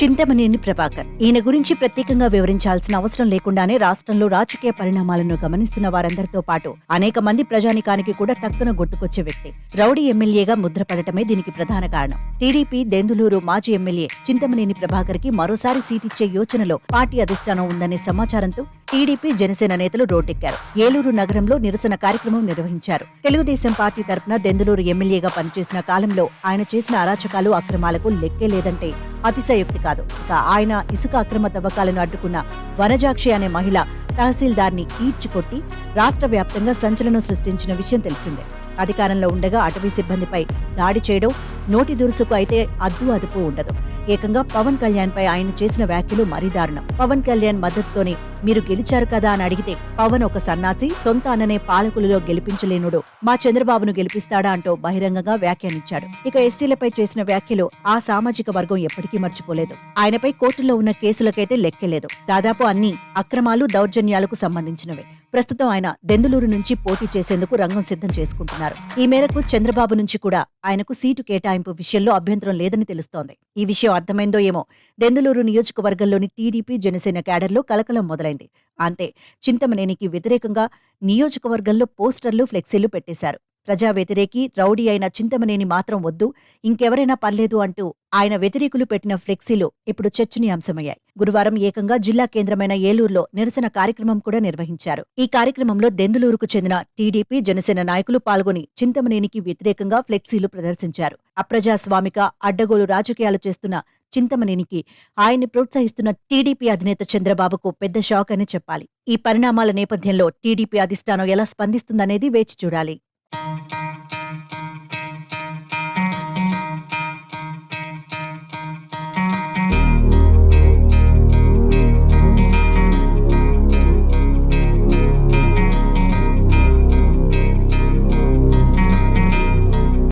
చింతమనేని ప్రభాకర్. ఈయన గురించి ప్రత్యేకంగా వివరించాల్సిన అవసరం లేకుండానే రాష్ట్రంలో రాజకీయ పరిణామాలను గమనిస్తున్న వారందరితో పాటు అనేక మంది ప్రజానికానికి కూడా టక్కున గుర్తుకొచ్చే వ్యక్తి. రౌడీ ఎమ్మెల్యేగా ముద్రపడటమే దీనికి ప్రధాన కారణం. టీడీపీ దెందులూరు మాజీ ఎమ్మెల్యే చింతమనేని ప్రభాకర్కి మరోసారి సీటిచ్చే యోచనలో పార్టీ అధిష్టానం ఉందనే సమాచారంతో టీడీపీ జనసేన నేతలు రోడ్డెక్కారు. ఏలూరు నగరంలో నిరసన కార్యక్రమం నిర్వహించారు. తెలుగుదేశం పార్టీ తరపున దెందులూరు ఎమ్మెల్యేగా పనిచేసిన కాలంలో ఆయన చేసిన అరాచకాలు అక్రమాలకు లెక్కే లేదంటే అతిశయోక్తి కాదు. ఇక ఆయన ఇసుక అక్రమ తవ్వకాలను అడ్డుకున్న వనజాక్షి అనే మహిళ తహసీల్దార్ని ఈడ్చికొట్టి రాష్ట్ర వ్యాప్తంగా సంచలనం సృష్టించిన విషయం తెలిసిందే. అధికారంలో ఉండగా అటవీ సిబ్బందిపై దాడి చేయడం నోటి దురుసుకు అయితే అద్దు అదుపు ఉండదు. ఏకంగా పవన్ కళ్యాణ్ పై ఆయన చేసిన వ్యాఖ్యలు మరీ దారుణం. పవన్ కళ్యాణ్ మద్దతుతోనే మీరు గెలిచారు కదా అని అడిగితే పవన్ ఒక సన్నాసి సొంత అన్ననే పాలకులలో గెలిపించలేనుడు. మా చంద్రబాబును గెలిపిస్తాడా అంటూ బహిరంగంగా వ్యాఖ్యానించాడు. ఇక ఎస్టీలపై చేసిన వ్యాఖ్యలు ఆ సామాజిక వర్గం ఎప్పటికీ మర్చిపోలేదు. ఆయనపై కోర్టులో ఉన్న కేసులకైతే లెక్కలేదు దాదాపు అన్ని అక్రమాలు దౌర్జన్యాలకు సంబంధించినవే. ప్రస్తుతం ఆయన దెందులూరు నుంచి పోటీ చేసేందుకు రంగం సిద్ధం చేసుకుంటున్నారు. ఈ మేరకు చంద్రబాబు నుంచి కూడా ఆయనకు సీటు కేటాయింపు విషయంలో అభ్యంతరం లేదని తెలుస్తోంది. ఈ విషయం అర్థమైందో ఏమో దెందులూరు నియోజకవర్గంలోని టీడీపీ జనసేన క్యాడర్లో కలకలం మొదలైంది. అంతే చింతమనేనికి వ్యతిరేకంగా నియోజకవర్గంలో పోస్టర్లు ఫ్లెక్సీలు పెట్టేశారు. ప్రజా వ్యతిరేకి రౌడీ అయిన చింతమనేని మాత్రం వద్దు ఇంకెవరైనా పర్లేదు అంటూ ఆయన వ్యతిరేకులు పెట్టిన ఫ్లెక్సీలు ఇప్పుడు చర్చనీయాంశమయ్యాయి. గురువారం ఏకంగా జిల్లా కేంద్రమైన ఏలూరులో నిరసన కార్యక్రమం కూడా నిర్వహించారు. ఈ కార్యక్రమంలో దెందులూరుకు చెందిన టీడీపీ జనసేన నాయకులు పాల్గొని చింతమనేనికి వ్యతిరేకంగా ఫ్లెక్సీలు ప్రదర్శించారు. అప్రజాస్వామిక అడ్డగోలు రాజకీయాలు చేస్తున్న చింతమనేనికి ఆయన్ని ప్రోత్సహిస్తున్న టీడీపీ అధినేత చంద్రబాబుకు పెద్ద షాక్ అని చెప్పాలి. ఈ పరిణామాల నేపథ్యంలో టీడీపీ అధిష్టానం ఎలా స్పందిస్తుందనేది వేచి చూడాలి.